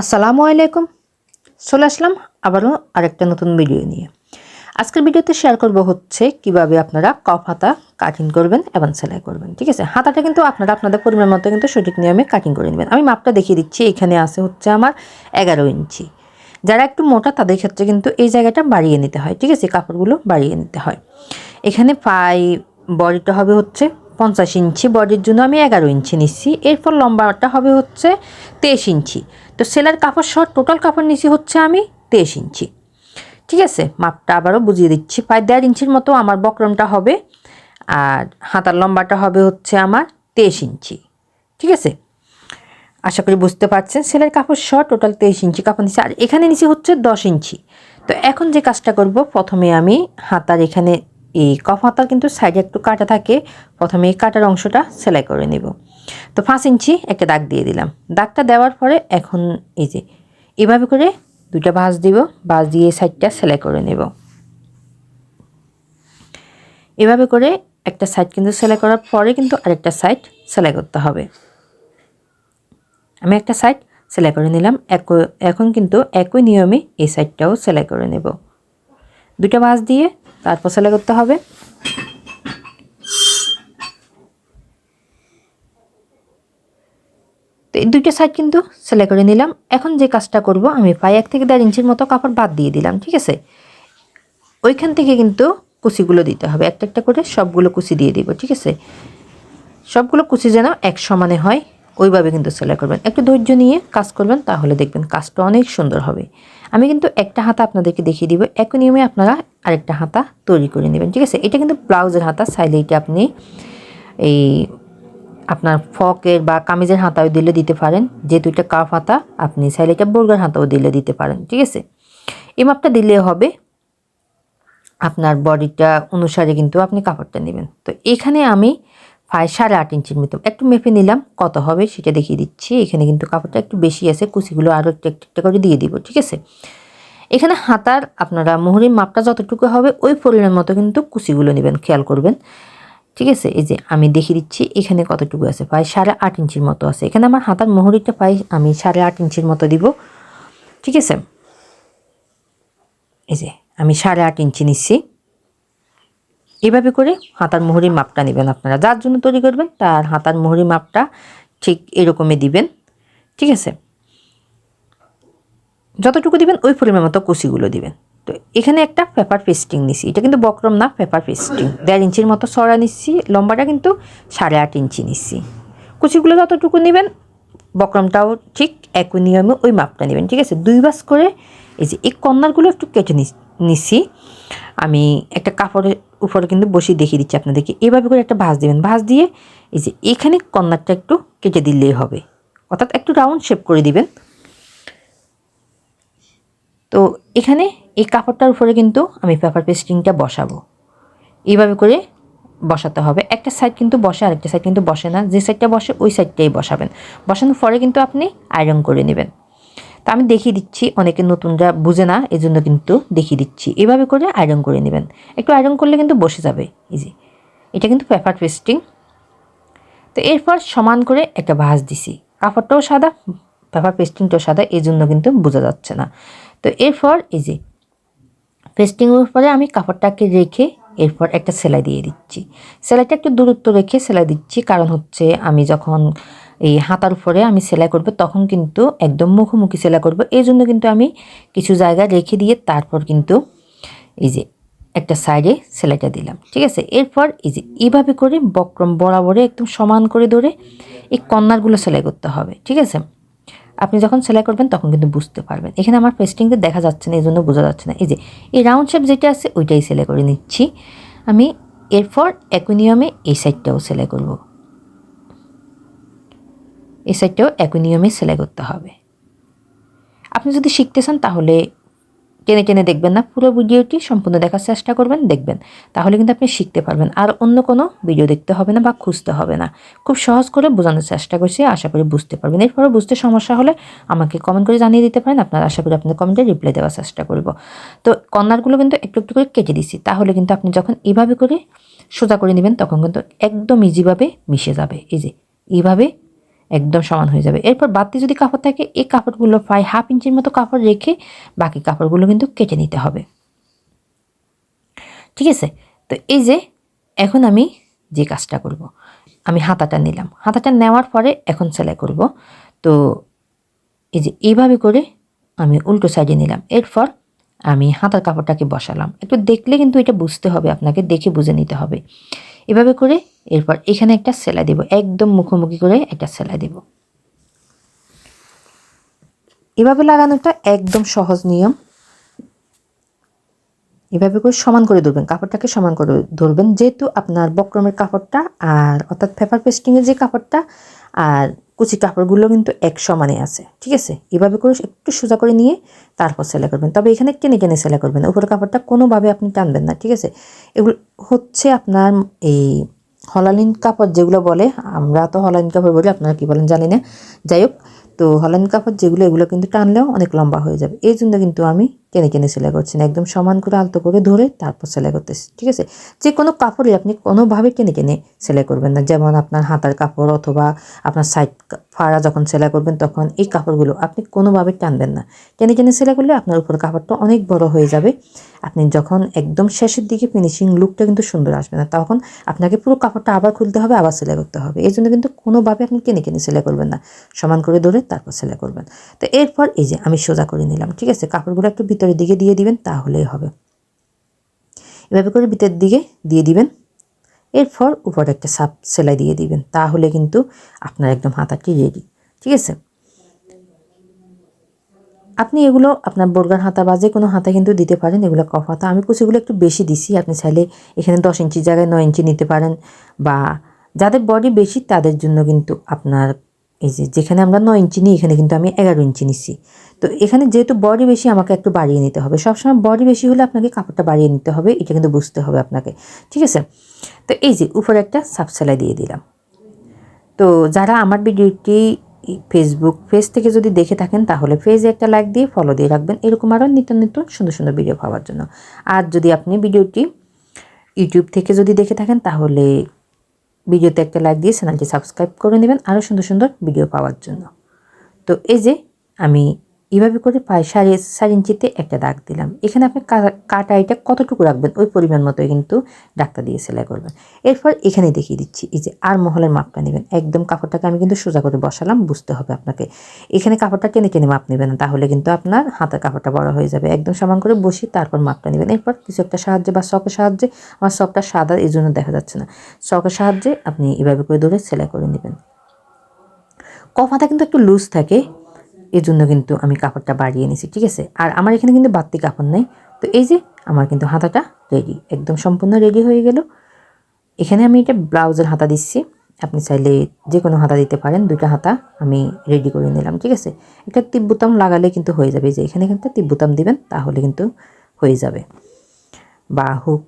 আসসালামু আলাইকুম। চলে আসলাম আবারও আরেকটা নতুন ভিডিও নিয়ে। আজকের ভিডিওতে শেয়ার করব হচ্ছে কীভাবে আপনারা কফ হাতা কাটিং করবেন এবং সেলাই করবেন, ঠিক আছে? হাতাটা কিন্তু আপনারা আপনাদের পরিমাণ মতো কিন্তু সঠিক নিয়মে কাটিং করে নেবেন। আমি মাপটা দেখিয়ে দিচ্ছি, এখানে আছে হচ্ছে আমার এগারো ইঞ্চি। যারা একটু মোটা, তাদের ক্ষেত্রে কিন্তু এই জায়গাটা বাড়িয়ে নিতে হয়, ঠিক আছে? কাপড়গুলো বাড়িয়ে নিতে হয়। এখানে পাই বডিটা হবে হচ্ছে পঞ্চাশ ইঞ্চি, বডির জন্য আমি এগারো ইঞ্চি নিচ্ছি এরপর লম্বাটা হবে হচ্ছে তেইশ ইঞ্চি। তো সেলার কাপড় সহ টোটাল কাপড় নিচ্ছি হচ্ছে আমি তেইশ ইঞ্চি। ঠিক আছে? মাপটা আবারও বুঝিয়ে দিচ্ছি। প্রায় দেড় ইঞ্চির মতো আমার বক্রমটা হবে। আর হাতার লম্বাটা হবে হচ্ছে আমার তেইশ ইঞ্চি। ঠিক আছে? আশা করি বুঝতে পারছেন। সেলাই কাপড় সহ টোটাল তেইশ ইঞ্চি কাপড় নিচ্ছি আর এখানে নিচে হচ্ছে দশ ইঞ্চি। তো এখন যে কাজটা করব, প্রথমে আমি হাতার এখানে এই কফ হাতার কিন্তু সাইডে একটু কাটা থাকে, প্রথমে এই কাটার অংশটা সেলাই করে নেব। তো পাঁচ ইঞ্চি একটা দাগ দিয়ে দিলাম। দাগটা দেওয়ার পরে এখন এই যে এভাবে করে দুটা ভাঁজ দিব, ভাঁজ দিয়ে এই সাইডটা সেলাই করে নেব। এভাবে করে একটা সাইড কিন্তু সেলাই করার পরে কিন্তু আরেকটা সাইড সেলাই করতে হবে। আমি একটা সাইড সেলাই করে নিলাম এখন কিন্তু একই নিয়মে এই সাইডটাও সেলাই করে নেব। দুটা ভাঁজ দিয়ে তারপর সেলাই করতে হবে। তো এই দুইটা সাইড কিন্তু সেলাই করে নিলাম। এখন যে কাজটা করব, আমি প্রায় এক থেকে দেড় ইঞ্চির মতো কাপড় বাদ দিয়ে দিলাম, ঠিক আছে? ওইখান থেকে কিন্তু কুচিগুলো দিতে হবে। একটা একটা করে সবগুলো কুচি দিয়ে দিব, ঠিক আছে? সবগুলো কুচি যেন এক সমানে হয়, ওইভাবে কিন্তু সেলাই করবেন। একটু ধৈর্য নিয়ে কাজ করবেন, তাহলে দেখবেন কাজটা অনেক সুন্দর হবে। আমি কিন্তু একটা হাতা আপনাদেরকে দেখিয়ে দিব। একই নিয়মে আপনারা আরেকটা হাতা তৈরি করে নেবেন, ঠিক আছে? এটা কিন্তু ব্লাউজের হাতা, চাইলে এটা আপনি এই আপনার ফকের বা কামিজের হাতাও দিলে দিতে পারেন। যেহেতু এটা কাফ হাতা, আপনি চাইলে এটা বোরগার হাতাও দিলে দিতে পারেন, ঠিক আছে? এই মাপটা দিলে হবে আপনার বডিটা অনুসারে কিন্তু আপনি কাপড়টা নেবেন। তো এখানে আমি প্রায় সাড়ে আট ইঞ্চির মতো। একটু মেপে নিলাম কত হবে, সেটা দেখিয়ে দিচ্ছি। এখানে কিন্তু কাপড়টা একটু বেশি আছে, কুচিগুলো আরও একটু একটু করে দিয়ে দিব, ঠিক আছে? এখানে হাতার আপনারা মোহরির মাপটা যতটুকু হবে, ওই পরিমাণ মতো কিন্তু কুচিগুলো নেবেন, খেয়াল করবেন। ঠিক আছে? এই যে আমি দেখিয়ে দিচ্ছি, এখানে কতটুকু আছে? প্রায় সাড়ে আট ইঞ্চির মতো আছে। এখানে আমার হাতার মোহরিটা প্রায় আমি সাড়ে আট ইঞ্চির মতো দিব। ঠিক আছে? এই যে আমি সাড়ে আট ইঞ্চি নিচ্ছি। এভাবে করে হাতার মোহরির মাপটা নেবেন আপনারা। যার জন্য তৈরি করবেন তার হাতার মোহরির মাপটা ঠিক এরকমই দিবেন। ঠিক আছে? যতটুকু দিবেন ওই পরিমাণ মতো কুচিগুলো দিবেন। তো এখানে একটা পেপার পেস্টিং নিছি। এটা কিন্তু বক্রম না পেপার পেস্টিং দেড় ইঞ্চির মতো সরা নিচ্ছি লম্বাটা কিন্তু সাড়ে আট ইঞ্চি নিচ্ছি কুচিগুলো যতটুকু নেবেন, বক্রমটাও ঠিক একই নিয়মে ওই মাপটা নেবেন। ঠিক আছে? দুই বাস করে এই যে এই কর্নারগুলো একটু কেটে নিচ্ছি আমি একটা কাপড়ের উপরে কিন্তু বসিয়ে দেখিয়ে দিচ্ছি আপনাদেরকে। এভাবে করে একটা ভাঁজ দেবেন। ভাঁজ দিয়ে এই যে এখানে কর্নারটা একটু কেটে দিলেই হবে। অর্থাৎ একটু রাউন্ড শেপ করে দিবেন। তো এখানে এই কাপড়টার উপরে কিন্তু আমি পেপার পেস্টিংটা বসাবো। এইভাবে করে বসাতে হবে। একটা সাইড কিন্তু বসে, আরেকটা সাইড কিন্তু বসে না। যে সাইডটা বসে, ওই সাইডটাই বসাবেন। বসানোর পরে কিন্তু আপনি আয়রন করে নেবেন। তা আমি দেখিয়ে দিচ্ছি, অনেকে নতুনরা বুঝে না এই জন্য কিন্তু দেখিয়ে দিচ্ছি। এভাবে করে আয়রন করে নেবেন। একটু আয়রন করলে কিন্তু বসে যাবে ইজি এটা কিন্তু পেপার পেস্টিং তো এরপর সমান করে একটা ভাঁজ দিছি। কাপড়টাও সাদা পেপার পেস্টিংটাও সাদা এই জন্য কিন্তু বোঝা যাচ্ছে না। তো এরপর এই যে পেস্টিংয়ের পরে আমি কাপড়টাকে রেখে এরপর একটা সেলাই দিয়ে দিচ্ছি। সেলাইটা একটু দূরত্ব রেখে সেলাই দিচ্ছি, কারণ হচ্ছে আমি যখন এই হাতার উপরে আমি সেলাই করব, তখন কিন্তু একদম মুখোমুখি সেলাই করব। এই জন্য কিন্তু আমি কিছু জায়গা রেখে দিয়ে তারপর কিন্তু এই যে একটা সাইডে সেলাইটা দিলাম, ঠিক আছে? এরপর এই যে এইভাবে করে বক্রম বরাবরে একদম সমান করে ধরে এই কর্নারগুলো সেলাই করতে হবে, ঠিক আছে? আপনি যখন সেলাই করবেন তখন কিন্তু বুঝতে পারবেন। এখানে আমার পেস্টিংটা দেখা যাচ্ছে না, এই জন্য বোঝা যাচ্ছে না। এই যে এই রাউন্ড শেপ যেটা আছে ওইটাই সেলাই করে নিচ্ছি। আমি এরপর একই নিয়মে এই সাইডটাও সেলাই করব। এই সাইডটাও একই নিয়মে সেলাই করতে হবে। আপনি যদি শিখতে চান তাহলে টেনে টেনে দেখবেন না, পুরো ভিডিওটি সম্পূর্ণ দেখার চেষ্টা করবেন, দেখবেন। তাহলে কিন্তু আপনি শিখতে পারবেন। আর অন্য কোনো ভিডিও দেখতে হবে না বা খুঁজতে হবে না। খুব সহজ করে বোঝানোর চেষ্টা করছি, আশা করি বুঝতে পারবেন। এরপরে বুঝতে সমস্যা হলে আমাকে কমেন্ট করে জানিয়ে দিতে পারেন, আপনার আশা করি আপনাদের কমেন্টে রিপ্লাই দেওয়ার চেষ্টা করব। তো কর্নারগুলো কিন্তু একটু একটু করে কেটে দিছি, তাহলে কিন্তু আপনি যখন এইভাবে করে সোজা করে নেবেন, তখন কিন্তু একদম ইজিভাবে মিশে যাবে। এই যে এইভাবে একদম সমান হয়ে যাবে। এরপর বাড়তি যদি কাপড় থাকে এই কাপড়গুলো প্রায় হাফ ইঞ্চির মতো কাপড় রেখে বাকি কাপড়গুলো কিন্তু কেটে নিতে হবে। ঠিক আছে? তো এই যে, এখন আমি যে কাজটা করব। আমি হাতাটা নিলাম। হাতাটা নেওয়ার পরে এখন সেলাই করব। তো এই যে এইভাবে করে আমি উল্টো সাইডে নিলাম। এরপর আমি হাতার কাপড়টাকে বসালাম। একটু দেখলে কিন্তু এটা বুঝতে হবে, আপনাকে দেখে বুঝে নিতে হবে। এভাবে করে এরপর এখানে একটা সেলাই দেব, একদম মুখোমুখি করে একটা সেলাই দেব। এভাবে লাগানোটা একদম সহজ নিয়ম। এভাবে করে সমান করে ধরবেন, কাপড়টাকে সমান করে ধরবেন। যেহেতু আপনার বক্রমের কাপড়টা আর অর্থাৎ পেপার পেস্টিংয়ের যে কাপড়টা আর কুচি কাপড়গুলো কিন্তু এক সমানে আছে, ঠিক আছে? এভাবে করে একটু সোজা করে নিয়ে তারপর সেলাই করবেন। তবে এখানে টেনে টেনে সেলাই করবেন উপরের কাপড়টা কোনোভাবে আপনি টানবেন না, ঠিক আছে? এগুলো হচ্ছে আপনার এই হলালিন কাপড় যেগুলো বলে, আমরা তো হলালিন কাপড় বলি, আপনারা কী বলেন জানি না। যাই হোক, তো হলালিন কাপড় যেগুলো, এগুলো কিন্তু টানলেও অনেক লম্বা হয়ে যাবে। এই জন্য কিন্তু আমি টেনে টেনে সেলাই করছেন, একদম সমান করে আলতো করে ধরে তারপর সেলাই করতেছি, ঠিক আছে? যে কোনো কাপড়ই আপনি কোনোভাবে টেনে টেনে সেলাই করবেন না। যেমন আপনার হাতার কাপড় অথবা আপনার সাইড ফাড়া যখন সেলাই করবেন, তখন এই কাপড়গুলো আপনি কোনোভাবে টানবেন না। টেনে টেনে সেলাই করলে আপনার উপর কাপড়টা অনেক বড় হয়ে যাবে। আপনি যখন একদম শেষের দিকে ফিনিশিং লুকটা কিন্তু সুন্দর আসবে না, তখন আপনাকে পুরো কাপড়টা আবার খুলতে হবে, আবার সেলাই করতে হবে। এই জন্য কিন্তু কোনোভাবে আপনি টেনে টেনে সেলাই করবেন না। সমান করে ধরে তারপর সেলাই করবেন। তো এরপর এই যে আমি সোজা করে নিলাম, ঠিক আছে? কাপড়গুলো একটু ভিতরের দিকে দিয়ে দিবেন, তাহলেই হবে। এভাবে করে ভিতরের দিকে দিয়ে দিবেন। এরপর উপরে একটা সাপ সেলাই দিয়ে দিবেন, তাহলে কিন্তু আপনার একদম হাতাটি রেডি। ঠিক আছে? আপনি এগুলো আপনার বোরগার হাতা বা যে কোনো হাতা কিন্তু দিতে পারেন, এগুলো কফ হাতা আমি কুচিগুলো একটু বেশি দিছি, আপনি চাইলে এখানে দশ ইঞ্চি জায়গায় নয় ইঞ্চি নিতে পারেন। বা যাদের বডি বেশি, তাদের জন্য কিন্তু আপনার এই যে যেখানে আমরা নয় ইঞ্চি নিই, এখানে কিন্তু আমি এগারো ইঞ্চি নিচ্ছি তো এখানে যেহেতু বডি বেশি, আমাকে একটু বাড়িয়ে নিতে হবে। সবসময় বডি বেশি হলে আপনাকে কাপড়টা বাড়িয়ে নিতে হবে, এটা কিন্তু বুঝতে হবে আপনাকে। ঠিক আছে? তো এই যে উপরে একটা সাব সেলাই দিয়ে দিলাম। তো যারা আমার ভিডিওটি ফেসবুক পেজ থেকে যদি দেখে থাকেন, তাহলে পেজে একটা লাইক দিয়ে ফলো দিয়ে রাখবেন। এরকম আরও নিত্য নিত্য সুন্দর সুন্দর ভিডিও পাওয়ার জন্য। আর যদি আপনি ভিডিওটি ইউটিউব থেকে যদি দেখে থাকেন, তাহলে ভিডিওতে একটা লাইক দিয়ে চ্যানেলটি সাবস্ক্রাইব করে নেবেন আরও সুন্দর সুন্দর ভিডিও পাওয়ার জন্য। তো এই যে আমি এইভাবে করে প্রায় সাড়ে চার ইঞ্চিতে একটা দাগ দিলাম। এখানে আপনি কাটা এটা কতটুকু রাখবেন? ওই পরিমাণ মতোই কিন্তু ডাক্তার দিয়ে সেলাই করবেন। এরপর এখানে দেখিয়ে দিচ্ছি, এই যে আর মহলের মাপটা নেবেন। একদম কাপড়টাকে আমি কিন্তু সোজা করে বসালাম, বুঝতে হবে আপনাকে। এখানে কাপড়টা টেনে টেনে মাপ নেবেন তাহলে কিন্তু আপনার হাতের কাপড়টা বড় হয়ে যাবে। একদম সমান করে বসি তারপর মাপটা নেবেন। এরপর কিছু একটা সাহায্যে বা শখের সাহায্যে, আমার শখটা সাদা, এই জন্য দেখা যাচ্ছে না। শখের সাহায্যে আপনি এভাবে করে ধরে সেলাই করে নেবেন। কফাটা কিন্তু একটু লুজ থাকে এই জন্য কিন্তু আমি কাপড়টা বাড়িয়ে নিছি, ঠিক আছে? আর আমার এখানে কিন্তু বাড়তি কাপড় নেই। তো এই যে আমার কিন্তু হাতাটা রেডি একদম সম্পূর্ণ রেডি হয়ে গেল। এখানে আমি এটা ব্লাউজের হাতা দিচ্ছি। আপনি চাইলে যে কোনো হাতা দিতে পারেন দুটা হাতা আমি রেডি করে নিলাম, ঠিক আছে? একটা তিব্বুতাম লাগালে কিন্তু হয়ে যাবে। যে এখানে কিন্তু তিব্বুতাম দিবেন, তাহলে কিন্তু হয়ে যাবে। বা হুক